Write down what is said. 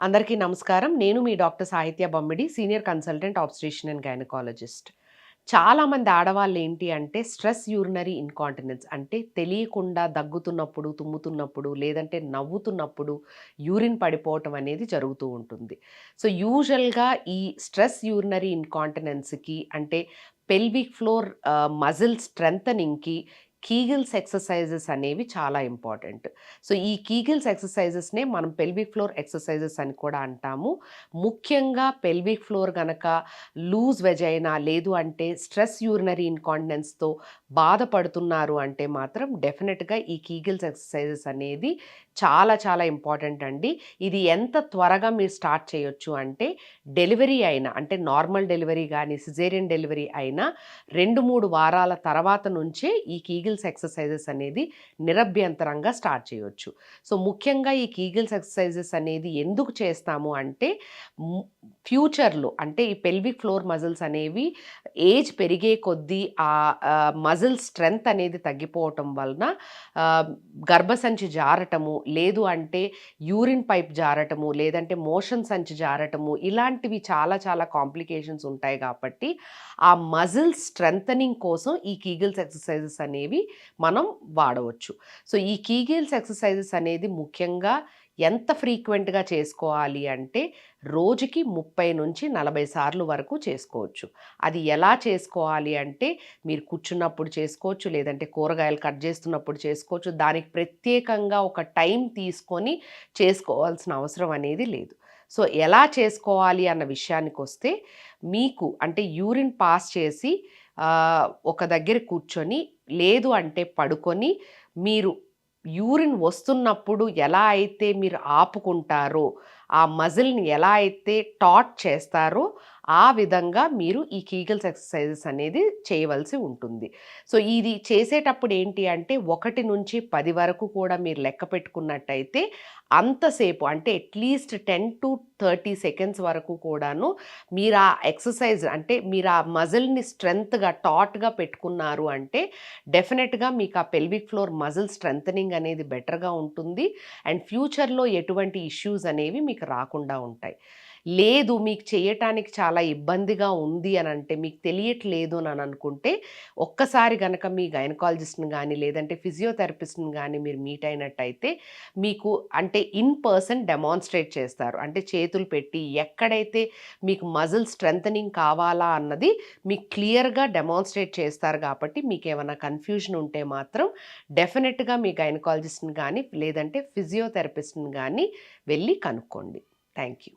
అందరికీ నమస్కారం. నేను మీ doctor Sahitya Bommidi senior consultant obstetrician and gynaecologist. చాలామంది ఆడవాళ్ళు ఏంటి అంటే స్ట్రెస్ యూరినరీ ఇన్కాంటినెన్స్ అంటే తెలియకుండా దగ్గుతున్నప్పుడు తుమ్ముతున్నప్పుడు లేదంటే నవ్వుతున్నప్పుడు యూరిన్ పడిపోవటం అనేది జరుగుతూ ఉంటుంది. సో యూజువల్గా ఈ స్ట్రెస్ యూరినరీ ఇన్కాంటినెన్స్కి అంటే పెల్విక్ ఫ్లోర్ మజిల్ స్ట్రెంథనింగ్కి కీగిల్స్ ఎక్సర్సైజెస్ అనేవి చాలా ఇంపార్టెంట్. సో ఈ కీగిల్స్ ఎక్సర్సైజెస్నే మనం పెల్విక్ ఫ్లోర్ ఎక్సర్సైజెస్ అని కూడా అంటాము. ముఖ్యంగా పెల్విక్ ఫ్లోర్ గనక లూజ్ వెజైనా లేదు అంటే స్ట్రెస్ యూరినరీ ఇన్కాంటినెన్స్తో బాధపడుతున్నారు అంటే మాత్రం డెఫినెట్గా ఈ కీగిల్స్ ఎక్సర్సైజెస్ అనేది చాలా చాలా ఇంపార్టెంట్ అండి. ఇది ఎంత త్వరగా మీరు స్టార్ట్ చేయొచ్చు అంటే డెలివరీ అయినా అంటే నార్మల్ డెలివరీ కానీ సిజేరియన్ డెలివరీ అయినా రెండు మూడు వారాల తర్వాత నుంచే ఈ కీగిల్స్ ఎక్సర్సైజెస్ అనేది నిరభ్యంతరంగా స్టార్ట్ చేయొచ్చు. సో ముఖ్యంగా ఈ కీగిల్స్ ఎక్సర్సైజెస్ అనేది ఎందుకు చేస్తాము అంటే ఫ్యూచర్లో అంటే ఈ పెల్విక్ ఫ్లోర్ మజిల్స్ అనేవి ఏజ్ పెరిగే కొద్దీ ఆ మజిల్ స్ట్రెంగ్త్ అనేది తగ్గిపోవటం వలన గర్భసంచి జారటము లేదు అంటే యూరిన్ పైప్ జారటము లేదంటే మోషన్ సంచి జారటము ఇలాంటివి చాలా చాలా కాంప్లికేషన్స్ ఉంటాయి కాబట్టి ఆ మజిల్ స్ట్రెంథనింగ్ కోసం ఈ కీగిల్స్ ఎక్సర్సైజెస్ అనేవి మనం వాడవచ్చు. సో ఈ కీగేల్స్ ఎక్సర్సైజెస్ అనేది ముఖ్యంగా ఎంత ఫ్రీక్వెంట్గా చేసుకోవాలి అంటే రోజుకి ముప్పై నుంచి నలభై సార్లు వరకు చేసుకోవచ్చు. అది ఎలా చేసుకోవాలి అంటే మీరు కూర్చున్నప్పుడు చేసుకోవచ్చు లేదంటే కూరగాయలు కట్ చేస్తున్నప్పుడు చేసుకోవచ్చు. దానికి ప్రత్యేకంగా ఒక టైం తీసుకొని చేసుకోవాల్సిన అవసరం అనేది లేదు. సో ఎలా చేసుకోవాలి అన్న విషయానికి వస్తే మీకు అంటే యూరిన్ పాస్ చేసి ఒక దగ్గర కూర్చొని లేదు అంటే పడుకొని మీరు యూరిన్ వస్తున్నప్పుడు ఎలా అయితే మీరు ఆపుకుంటారో ఆ మజిల్ని ఎలా అయితే టాట్ చేస్తారో ఆ విధంగా మీరు ఈ కీగల్స్ ఎక్సర్సైజెస్ అనేది చేయవలసి ఉంటుంది. సో ఇది చేసేటప్పుడు ఏంటి అంటే ఒకటి నుంచి పది వరకు కూడా మీరు లెక్క పెట్టుకున్నట్టయితే అంతసేపు అంటే at least ten to thirty seconds వరకు కూడాను మీరు ఆ ఎక్సర్సైజ్ అంటే మీరు ఆ మజిల్ని స్ట్రెంత్గా టాట్గా పెట్టుకున్నారు అంటే డెఫినెట్గా మీకు ఆ పెల్విక్ ఫ్లోర్ మజిల్ స్ట్రెంథనింగ్ అనేది బెటర్గా ఉంటుంది. అండ్ ఫ్యూచర్లో ఎటువంటి ఇష్యూస్ అనేవి మీకు రాకుండా ఉంటాయి. లేదు మీకు చేయటానికి చాలా ఇబ్బందిగా ఉంది అని అంటే మీకు తెలియట్లేదు అని అనుకుంటే ఒక్కసారి కనుక మీ గైనకాలజిస్ట్ని కానీ లేదంటే ఫిజియోథెరపిస్ట్ని కానీ మీరు మీట్ అయినట్టయితే మీకు అంటే ఇన్ పర్సన్ డెమాన్స్ట్రేట్ చేస్తారు. అంటే చేతులు పెట్టి ఎక్కడైతే మీకు మజిల్ స్ట్రెంథనింగ్ కావాలా అన్నది మీకు క్లియర్గా డెమాన్స్ట్రేట్ చేస్తారు కాబట్టి మీకు ఏమైనా కన్ఫ్యూజన్ ఉంటే మాత్రం డెఫినెట్గా మీ గైనకాలజిస్ట్ని కానీ లేదంటే ఫిజియోథెరపిస్ట్ని కానీ వెళ్ళి కనుక్కోండి. Thank you